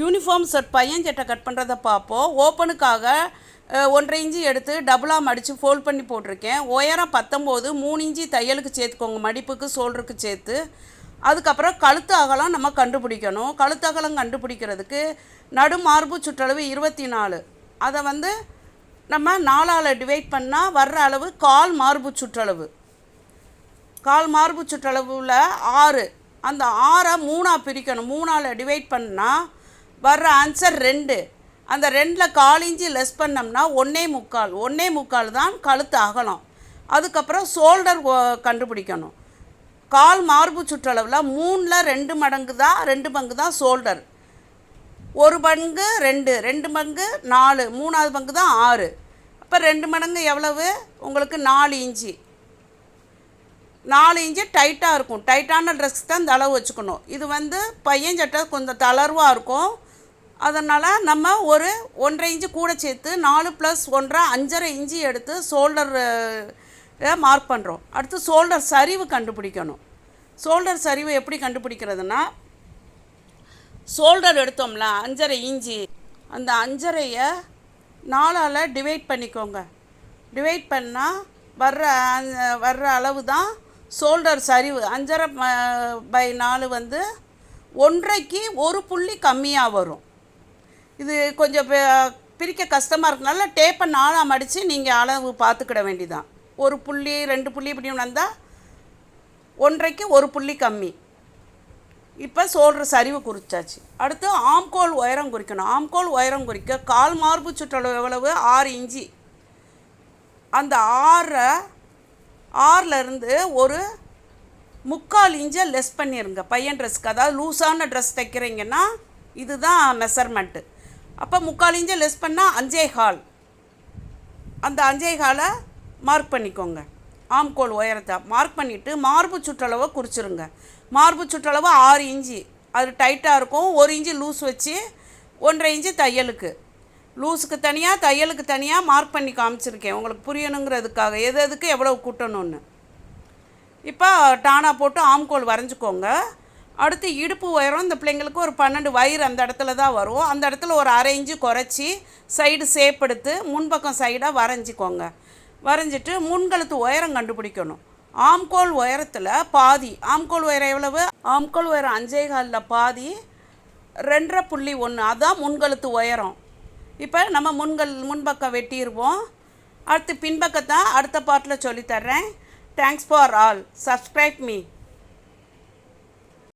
Uniform set பையன் சட்டை cut பண்ணுறத பார்ப்போம். ஓப்பனுக்காக ஒன்றரை இஞ்சி எடுத்து டபுளாக மடித்து ஃபோல்ட் பண்ணி போட்டிருக்கேன். உயரம் பத்தொம்போது மூணு இஞ்சி தையலுக்கு சேர்த்துக்கோங்க. மடிப்புக்கு சோல்டருக்கு சேர்த்து. அதுக்கப்புறம் கழுத்து அகலம் நம்ம கண்டுபிடிக்கணும். கழுத்து அகலம் கண்டுபிடிக்கிறதுக்கு நடு மார்பு சுற்றளவு இருபத்தி நாலு அதை வந்து நம்ம நாலால் டிவைட் பண்ணால் வர்ற அளவு கால் மார்பு சுற்றளவு. கால் மார்பு சுற்றளவில் ஆறு. அந்த ஆறை மூணாக பிரிக்கணும். மூணால் டிவைட் பண்ணால் வர்ற ஆன்சர் ரெண்டு. அந்த ரெண்டில் கால் இஞ்சி லெஸ் பண்ணோம்னா ஒன்றே முக்கால். ஒன்றே முக்கால் தான் கழுத்து அகலம். அதுக்கப்புறம் ஷோல்டர் கண்டுபிடிக்கணும். கால் மார்பு சுற்றளவில் மூணில் ரெண்டு மடங்கு தான் ரெண்டு பங்கு தான் ஷோல்டர் ஒரு பங்கு ரெண்டு ரெண்டு பங்கு நாலு மூணாவது பங்கு தான் ஆறு. அப்போ ரெண்டு மடங்கு எவ்வளவு? உங்களுக்கு நாலு இன்ச்சு நாலு இன்ச்சு டைட்டாக இருக்கும். டைட்டான ட்ரெஸ் தான் இந்த அளவு வச்சுக்கணும். இது வந்து பையன் சட்டை கொஞ்சம் தளர்வாக இருக்கும். அதனால் நம்ம ஒரு ஒன்றரை இன்ச்சு கூட சேர்த்து நாலு ப்ளஸ் ஒன்றரை அஞ்சரை இன்ச்சு எடுத்து ஷோல்டர் மார்க் பண்ணுறோம் அடுத்து ஷோல்டர் சரிவு கண்டுபிடிக்கணும். ஷோல்டர் சரிவு எப்படி கண்டுபிடிக்கிறதுனா ஷோல்டர் எடுத்தோம்ல அஞ்சரை இஞ்சி அந்த அஞ்சரையை நாலால் டிவைட் பண்ணிக்கோங்க. டிவைட் பண்ணால் வர்ற வர்ற அளவு தான் ஷோல்டர் சரிவு. அஞ்சரை பை நாலு வந்து ஒன்றைக்கு ஒரு புள்ளி கம்மியாக வரும். இது கொஞ்சம் பிரிக்க கஷ்டமாக இருக்கனால டேப்பை நாளாக மடித்து நீங்கள் அளவு பார்த்துக்கிட வேண்டிதான். ஒரு புள்ளி ரெண்டு புள்ளி இப்படி வந்தால் ஒன்றைக்கு ஒரு புள்ளி கம்மி. இப்போ சோல்ற சரிவு குறிச்சாச்சு. அடுத்து ஆம்கோல் உயரம் குறிக்கணும். ஆம்கோல் உயரம் குறிக்க கால் மார்பு சுற்றளவு எவ்வளவு? ஆறு இஞ்சி. அந்த ஆறை ஆறிலிருந்து ஒரு முக்கால் இன்ச்சை லெஸ் பண்ணிடுங்க பையன் ட்ரெஸ்க்கு அதாவது லூஸான ட்ரெஸ் தைக்கிறீங்கன்னா இதுதான் மெஷர்மெண்ட்டு அப்போ முக்கால் இன்ச்சை லெஸ் பண்ணால் அஞ்சே கால். அந்த அஞ்சே காலை மார்க் பண்ணிக்கோங்க. ஆம்கோல் உயரத்தை மார்க் பண்ணிவிட்டு மார்பு சுற்றளவை குறிச்சிருங்க. மார்பு சுற்றளவு ஆறு இன்ச்சு. அது டைட்டாக இருக்கும். ஒரு இன்ச்சு லூஸ் வச்சு ஒன்றரை இன்ச்சு தையலுக்கு. லூஸுக்கு தனியாக தையலுக்கு தனியாக மார்க் பண்ணி காமிச்சிருக்கேன். உங்களுக்கு புரியணுங்கிறதுக்காக. எது எதுக்கு எவ்வளோ கூட்டணும்னு. இப்போ டானா போட்டு ஆம்கோல் வரைஞ்சிக்கோங்க. அடுத்து இடுப்பு உயரம் இந்த பிள்ளைங்களுக்கு ஒரு பன்னெண்டு வயிறு அந்த இடத்துல தான் வரும். அந்த இடத்துல ஒரு அரை இன்ச்சு குறைச்சி சைடு சேப் எடுத்து முன்பக்கம் சைடாக வரைஞ்சிக்கோங்க. வரைஞ்சிட்டு முன்கழுத்து உயரம் கண்டுபிடிக்கணும். ஆம்கோல் உயரத்தில் பாதி ஆம்கோல் உயரம் எவ்வளவு? ஆம்கோல் உயரம் அஞ்சே காலில் பாதி ரெண்டரை புள்ளி ஒன்று அதுதான் முன்கழுத்து உயரம். இப்போ நம்ம முன்கள் முன்பக்கம் வெட்டிடுவோம் அடுத்து பின்பக்கத்தான் அடுத்த பாட்டில் சொல்லித்தர்றேன். Thanks for all subscribe me